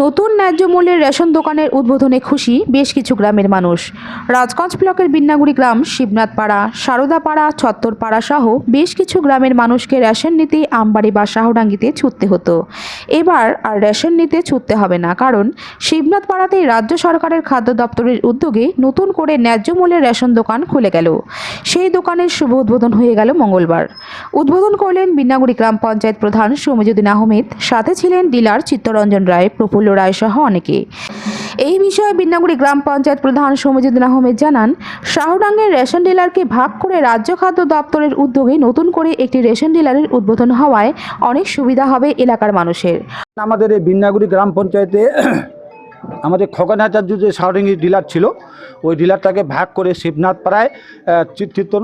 নতুন ন্যায্য মূল্যের রেশন দোকানের উদ্বোধনে খুশি বেশ কিছু গ্রামের মানুষ। রাজগঞ্জ ব্লকের বিন্নাগুড়ি গ্রাম, শিবনাথপাড়া, সারদাপাড়া, ছত্তরপাড়া সহ বেশ কিছু গ্রামের মানুষকে রেশন নিতে আমবাড়ি বা শাহডাঙ্গিতে ছুটতে হতো। এবার আর রেশন নিতে ছুটতে হবে না, কারণ শিবনাথপাড়াতেই রাজ্য সরকারের খাদ্য দপ্তরের উদ্যোগে নতুন করে ন্যায্য মূল্যের রেশন দোকান খুলে গেল। সেই দোকানের শুভ উদ্বোধন হয়ে গেল মঙ্গলবার। উদ্বোধন করলেন বিন্নাগুড়ি গ্রাম পঞ্চায়েত প্রধান সৌমিজুদ্দিন আহমেদ। সাথে ছিলেন ডিলার চিত্তরঞ্জন রায়, প্রফুল্ল রায় সহ অনেকে। এই বিষয়ে বিন্নাগুড়ি গ্রাম পঞ্চায়েত প্রধান সৌমিজুদ্দিন আহমেদ জানান, শাহডাঙ্গের রেশন ডিলারকে ভাগ করে রাজ্য খাদ্য দপ্তরের উদ্যোগে নতুন করে একটি রেশন ডিলারের উদ্বোধন হওয়ায় অনেক সুবিধা হবে এলাকার মানুষের। আমাদের এই বিন্নাগুড়ি গ্রাম পঞ্চায়েতে আমাদের খগন আচার্য যে সাউডিঙ্গি ডিলার ছিল ওই ডিলারটাকে ভাগ করে শিবনাথ পাড়ায় আহ, চি- চিত্ত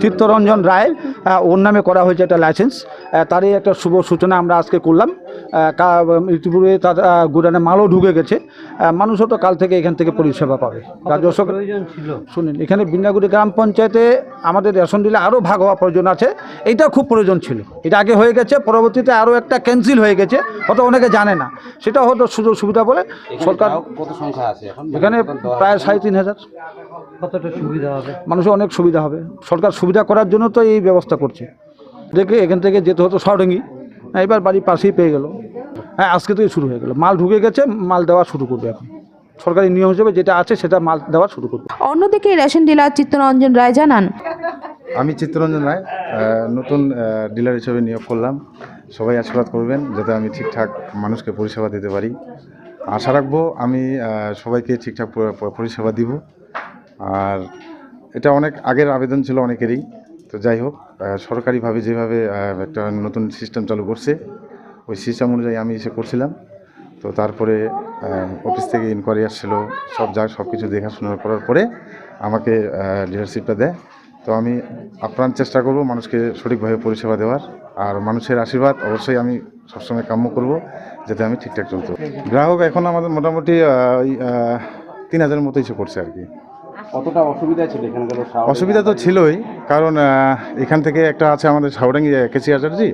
চিত্তরঞ্জন রায় ওর নামে করা হয়েছে একটা লাইসেন্স তারই একটা শুভ সূচনা আমরা আজকে করলাম। ইতিপূর্বে তার গুদানে মালও ঢুকে গেছে। মানুষও তো কাল থেকে এখান থেকে পরিষেবা পাবে। সরকার শুনুন এখানে বিন্নাগুড়ি গ্রাম পঞ্চায়েতে আমাদের রেশন ডিলার আরও ভাগ হওয়া প্রয়োজন আছে। এইটা খুব প্রয়োজন ছিল। এটা আগে হয়ে গেছে পরবর্তীতে আরও একটা ক্যান্সেল হয়ে গেছে হয়তো অনেকে জানে না। সেটা হয়তো সুযোগ সুবিধা বলে সরকার কত সংখ্যা আছে এখানে? প্রায় সাড়ে তিন হাজার। কতটা সুবিধা হবে? মানুষের অনেক সুবিধা হবে। সরকার সুবিধা করার জন্য তো এই ব্যবস্থা করছে। দেখে এখান থেকে যেতে হতো সরডেঙ্গি। এবার বাড়ির পাশেই পেয়ে গেল। হ্যাঁ আজকে থেকে শুরু হয়ে গেল। মাল ঢুকে গেছে মাল দেওয়া শুরু করবে এখন। সরকারি নিয়ম হিসেবে যেটা আছে সেটা মাল দেওয়া শুরু করবে। অন্যদিকে রেশন ডিলার চিত্তরঞ্জন রায় জানান। আমি চিত্তরঞ্জন রায় নতুন ডিলার হিসেবে নিয়োগ করলাম। সবাই আশীর্বাদ করবেন যাতে আমি ঠিকঠাক মানুষকে পরিষেবা দিতে পারি। আশা রাখব আমি সবাইকে ঠিকঠাক পরিষেবা দিব। আর এটা অনেক আগের আবেদন ছিল অনেকেরই। তো যাই হোক সরকারিভাবে যেভাবে একটা নতুন সিস্টেম চালু করছে, ওই সিস্টেম অনুযায়ী আমি এসে করছিলাম। তো তারপরে অফিস থেকে ইনকোয়ারি আসছিল, সব যা সব কিছু দেখাশোনা করার পরে আমাকে লিডারশিপটা দেয়। তো আমি আপ্রাণ চেষ্টা করব মানুষকে সঠিকভাবে পরিষেবা দেওয়ার। আর মানুষের আশীর্বাদ অবশ্যই আমি সবসময় কাম্য করব যাতে আমি ঠিকঠাক চলতে গ্রাহক এখন আমাদের মোটামুটি তিন হাজারের মতো এসে করছে আর কি। কতটা অসুবিধা ছিল এখানে অসুবিধা তো ছিলই কারণ এখান থেকে একটা আছে আমাদের সাউডাঙ্গি কেসি আচার্যি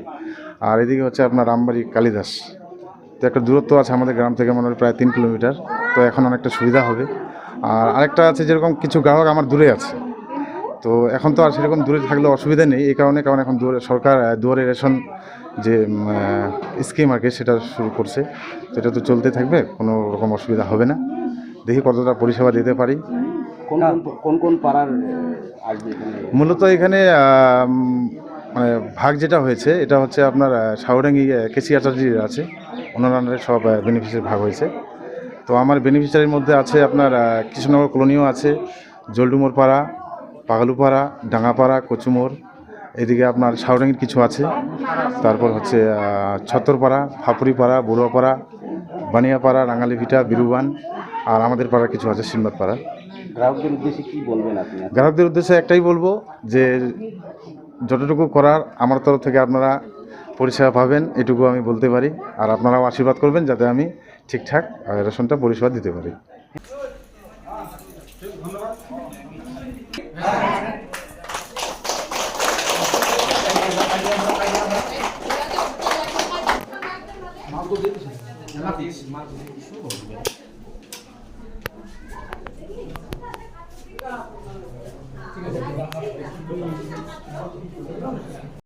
আর এদিকে হচ্ছে আপনার রামবাড়ি কালিদাস। তো একটা দূরত্ব আছে আমাদের গ্রাম থেকে মনে হয় প্রায় তিন কিলোমিটার তো এখন অনেকটা সুবিধা হবে। আর আরেকটা আছে যেরকম কিছু গ্রাহক আমার দূরে আছে। তো এখন তো আর সেরকম দূরে থাকলে অসুবিধা নেই এই কারণে কারণ এখন দুয়ারে সরকার দুয়ারে রেশন যে স্কিম আর কি সেটা শুরু করছে। সেটা তো চলতে থাকবে কোনো রকম অসুবিধা হবে না। দেখি কতটা পরিষেবা দিতে পারি। কোন কোন- কোন কোন পাড়ার মূলত এখানে মানে ভাগ যেটা হয়েছে এটা হচ্ছে আপনার আহ, কেসি আচার্য আছে। ওনার সব বেনিফিশিয়ারি ভাগ হয়েছে। তো আমার বেনিফিশিয়ারির মধ্যে আছে আপনার কৃষ্ণনগর কলোনিও আছে। জলডুমোর পাড়া পাগালুপাড়া ডাঙ্গাপাড়া কচুমোর এদিকে আপনার সাউডাঙ্গির কিছু আছে। তারপর হচ্ছে ছত্তরপাড়া ফাপুরিপাড়া বড়ুয়াপাড়া বানিয়াপাড়া রাঙালিভিটা বিরুবান আর আমাদের পাড়া কিছু আছে সিনবাদ পাড়া গ্রাহকদের উদ্দেশ্যে কি বলবেন আপনি? গ্রাহকদের উদ্দেশ্যে একটাই বলব যে যতটুকু করার আমার তরফ থেকে আপনারা পরিষেবা পাবেন এটুকু আমি বলতে পারি। আর আপনারাও আশীর্বাদ করবেন যাতে আমি ঠিকঠাক রেশনটা পরিষেবা দিতে পারি। মাল তো